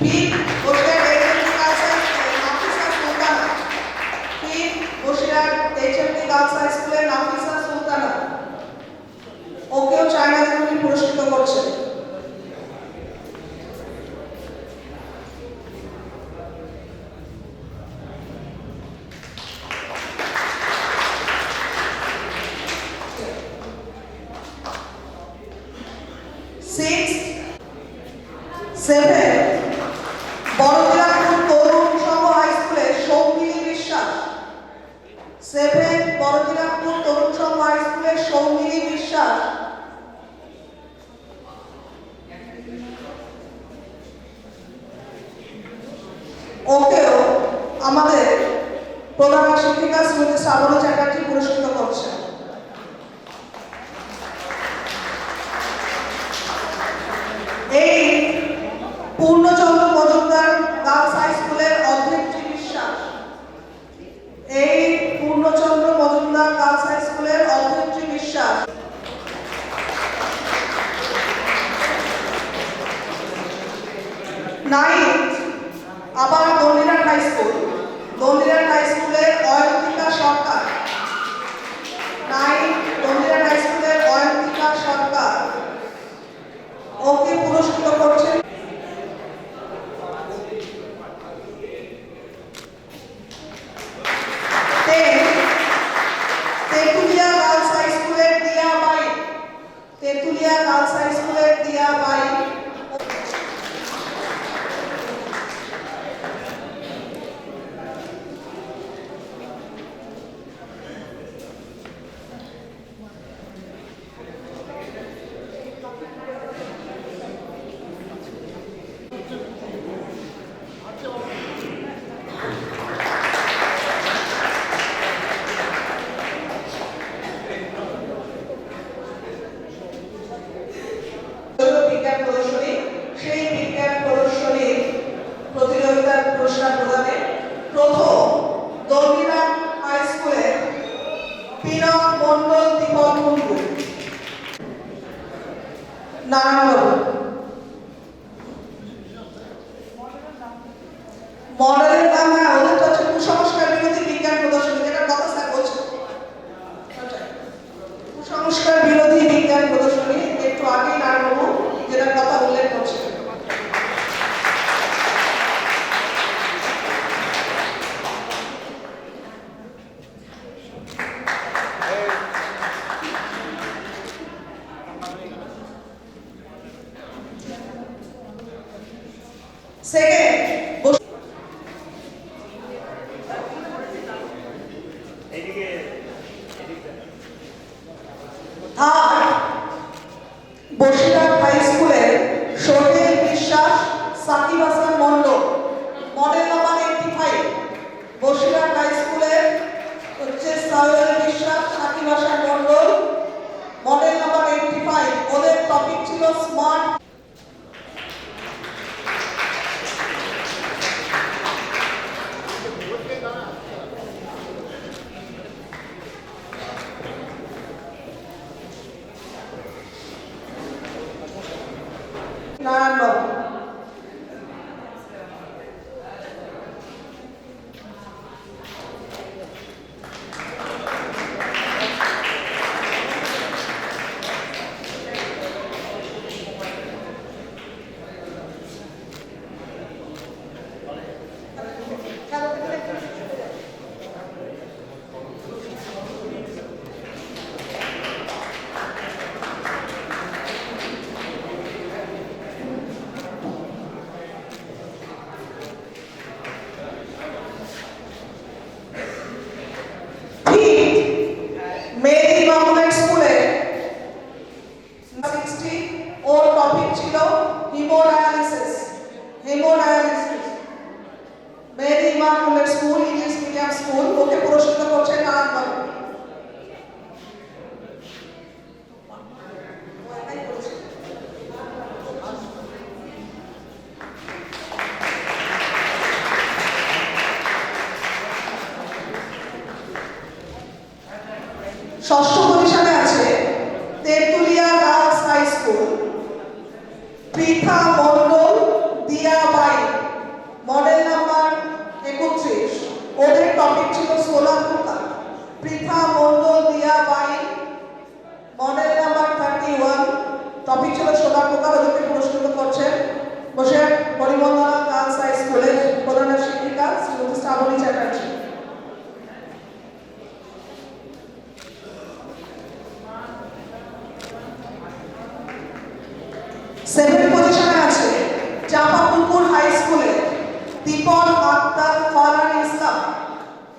ঠিক Basirhat HMT girls Nafisa Sultana. ঠিক Basirhat HMT girls high স্কুলের নাফিসা সুলতানা। ওকেও চায়না তুমি পুরস্কৃত করছেন Six, seven. প্রধান শিক্ষিকা শ্রীমতী শ্রাবণী চ্যাটার্জি পুরস্কৃত করছেন এই পূর্ণচন্দ্র মজুমদার গার্লস হাই স্কুলের অধ্যক্ষ বিশ্বাস এই পূর্ণচন্দ্র মজুমদার গার্লস হাই স্কুলের অধ্যক্ষ বিশ্বাস নাইন, আবার Dandirhat high school. Dandirhat high school India Khalsa school दिया बाई Second,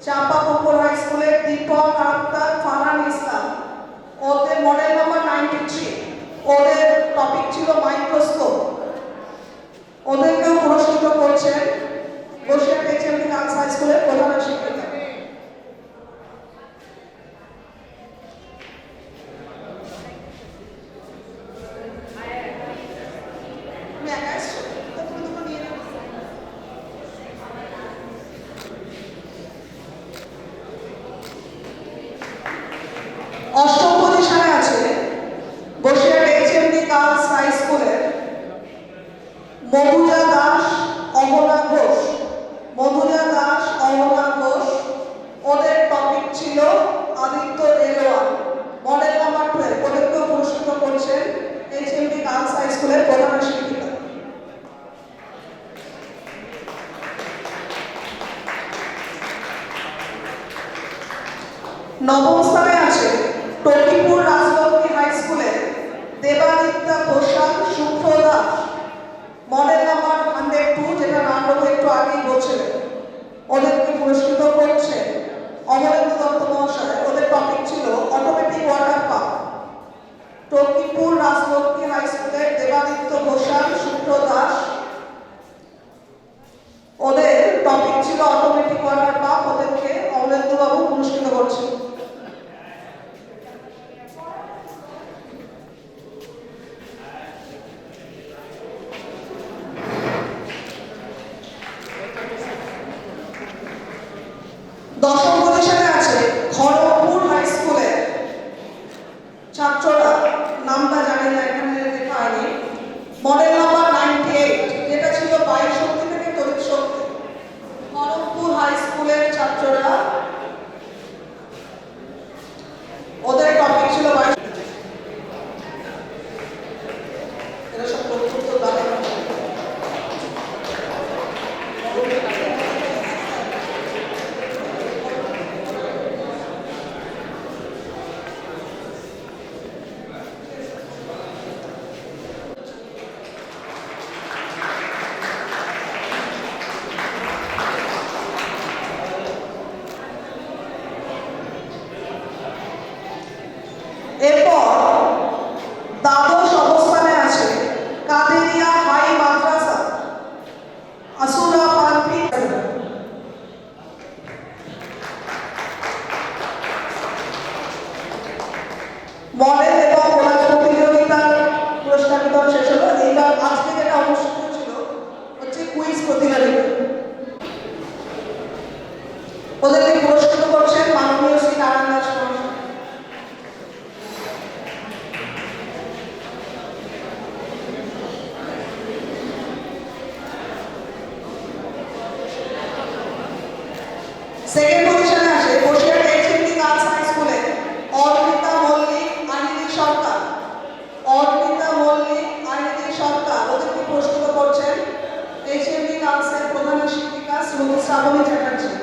চাপা পুকুর হাই স্কুলের দীপক, আক্তার ফারান ইসলাম। ওদের মডেল নাম্বার নাইনটি থ্রি ওদের টপিক ছিল মাইক্রোস্কোপ ওদেরকেও পুরস্কৃত করছেন। বসে এইচ এম হাই স্কুলের প্রধান no estava mediante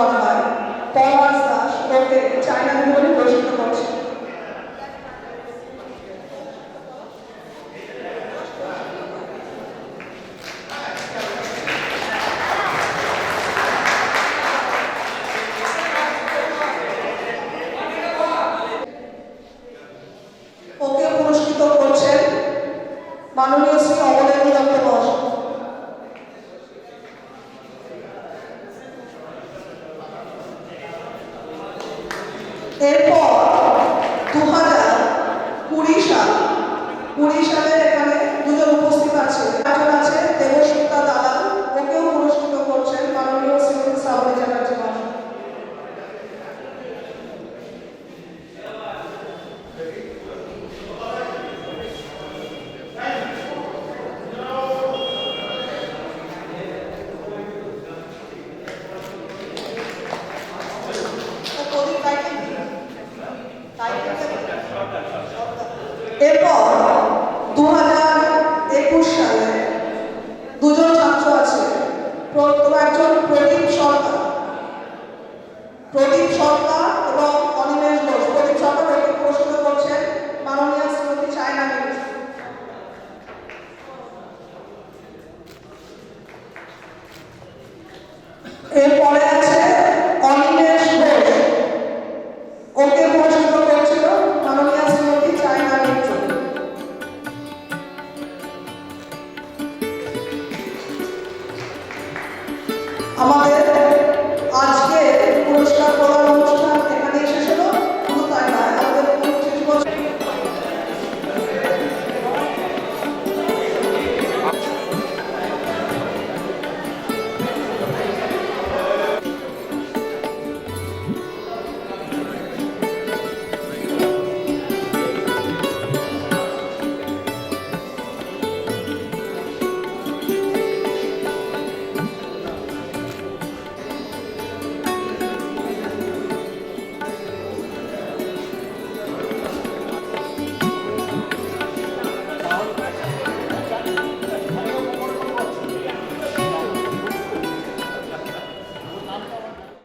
করা হয়। পল দাস ওকে চায়না ভূগোলে প্রশিক্ষণ তোমার জন্য প্রদীপ সরকার। প্রদীপ সরকার আমাদের আজকে পুরস্কার প্রদান